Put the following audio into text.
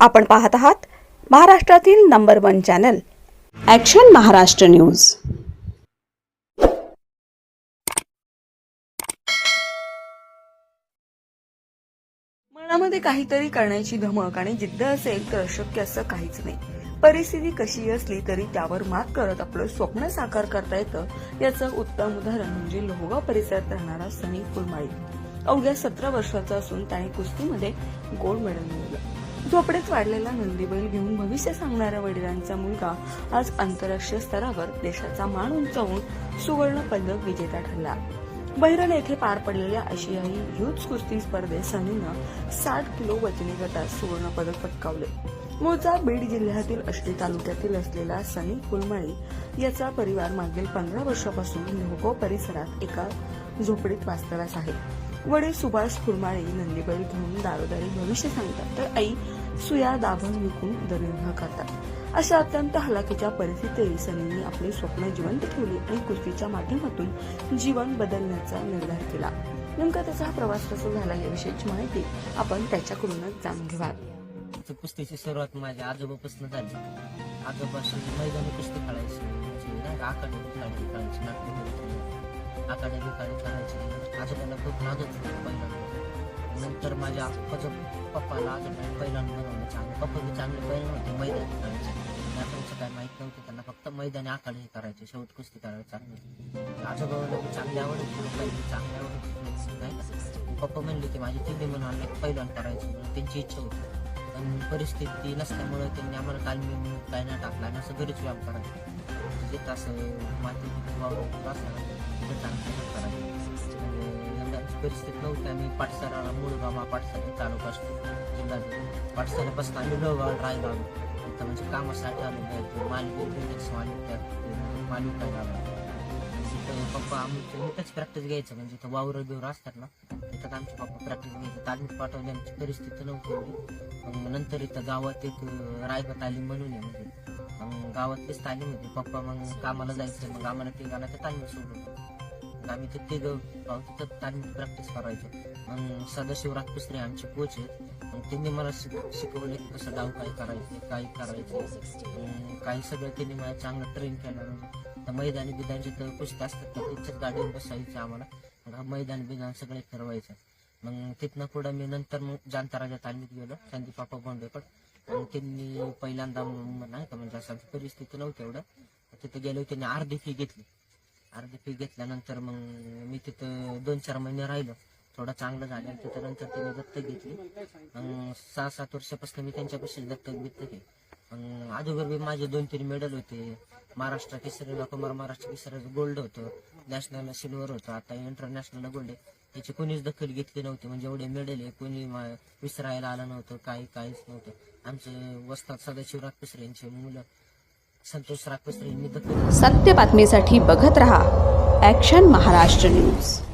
आपण पाहत आहात महाराष्ट्रातील number one channel. Action Maharashtra news. मनामध्ये काहीतरी करण्याची धमक आणि जिद्द असेल तर अशक्य असं काहीच नाही. परिस्थिती कशी असली तरी त्यावर मात करत आपलं स्वप्न साकार करता येतं याचं उत्तम उदाहरण म्हणजे लोहगाव परिसरात राहणारा सनी फुलमाळी. अवघ्या सतरा वर्षाचा असून त्याने कुस्तीमध्ये गोल्ड मेडल मिळवलं. झोपडीत वाढलेला नंदीबैल घेऊन भविष्य सांगणाऱ्या वडिलांचा मुलगा आज आंतरराष्ट्रीय स्तरावर देशाचा मान उंचावून सुवर्ण पदक विजेता ठरला. बहिरन येथे पार पडलेल्या आशियाई युथ कुस्ती स्पर्धेत सनीनं साठ किलो वजनी गटात सुवर्ण पदक पटकावले. मूळचा बीड जिल्ह्यातील अष्टी तालुक्यातील असलेला सनी कुलमाळी याचा परिवार मागील पंधरा वर्षापासून लोहगाव परिसरात एका झोपडीत वास्तव्यास आहे. वडील सुभाष खुरमाळे नंदीबैल घेऊन दारोदारी भविष्य सांगतात. तर आई सुया दाभण विकून उदरनिर्वाह करतात अशा अत्यंत हलाखीच्या परिस्थितीतही सनीने आपले स्वप्न जिवंत ठेवली आणि कुस्तीच्या माध्यमातून जीवन बदलण्याचा निर्धार केला. नेमका त्याचा हा प्रवास कसा झाला याविषयीची माहिती आपण त्याच्याकडूनच जाणून घेवा कुस्तीची सुरुवात माझ्या आजोबापासून झाली. आजोबापासून मैदानी कुस्ती खेळायची. अकादमी खेळायची करायचे नाट्य करायची खूप लागत होतं पहिल्यांदा. नंतर माझ्या आजोबा पप्पाला आज पहिल्यांदा बनवलं चांगलं पप्पा बी चांगले पहिलं होते मैदानी करायचे. त्यांचं काय माहीत नव्हतं त्यांना फक्त मैदानी आखाडे करायचे शेवट कुस्ती करायला चांगली आजोबाला बी चांगली आवड होती चांगली आवड होती नाही का? पप्पा म्हणले की माझी तिन्ही म्हणून पहिल्यांदा करायची त्यांची इच्छा होती. पण परिस्थिती नसल्यामुळे त्यांनी आम्हाला तालमी काय नाही टाकला आणि असं घरीच व्यायाम करायचं. जिथं असं माती वावरत असलं ना, तिथं परिस्थिती नव्हती आम्ही पाठशाळा मुळगामा पाठशाळा तालुका असतो जिल्ह्यात पाठशाळेपासून आम्ही लोहगाव राहायला आलो तिथं म्हणजे कामासाठी आलो नाही मालिक बिल्डिंग्स मालिक त्यात मालिक काय पप्पा आमचं इथंच प्रॅक्टिस घ्यायचं म्हणजे इथं वावर बिवर असतात ना तिथं आमचे पप्पा प्रॅक्टिस घ्यायचं तालमीत पाठवली आमची परिस्थिती नव्हती मग नंतर इथं गावात एक रायगत आली म्हणून आहे म्हणजे मग गावातलीच तालीम होती पप्पा मग कामाला जायचं मग आम्हाला ते गाणं त्या तालीम सोडून मग आम्ही तिथे गाव तिथं तालीम प्रॅक्टिस करायचो. मग सदाशिवराज राजपुसरे आमचे कोच आहेत. मग त्यांनी मला शिकवले की कसं डाव काय करायचं काय करायचं. काही सगळं त्यांनी मला चांगलं ट्रेन केलं. तर मैदानी बिदान जिथं कुस्ती असतात तर गाडीवर बसायचं आम्हाला. मैदान बिदान सगळे फिरवायचं. मग तिथनं पुढं मी नंतर मग जांताराच्या तालमीत गेलो संदीप पापा बोंडेकड मग त्यांनी पहिल्यांदा म- नाही का म्हणजे असं परिस्थिती नव्हती एवढं. तिथे गेलो त्यांनी अर्धी फी घेतली. अर्धी फी घेतल्यानंतर मग मी तिथं दोन चार महिने राहिलो. थोडं चांगलं झालं आणि तिथं नंतर त्यांनी दत्तक घेतली. मग सहा सात वर्षापासून मी त्यांच्यापाशी दत्तक घेतलं आहे. अगोदर बी माझे दोन तीन मेडल होते. महाराष्ट्र केसरीला कुमार महाराष्ट्र केसरीला गोल्ड होतं. नॅशनलला सिल्वर होतं. आता इंटरनॅशनल गोल्ड आहे. त्याची कोणीच दखल घेतली नव्हती. म्हणजे एवढे मेडल आहे. कोणी मा- विसरायला आलं नव्हतं. काही काहीच नव्हतं. आमचे वस्तात सदाशिव राजपिसरे यांचे मुलं संतोष राजपिसरे यांनी दखल सत्य बातमीसाठी बघत रहा. Action Maharashtra news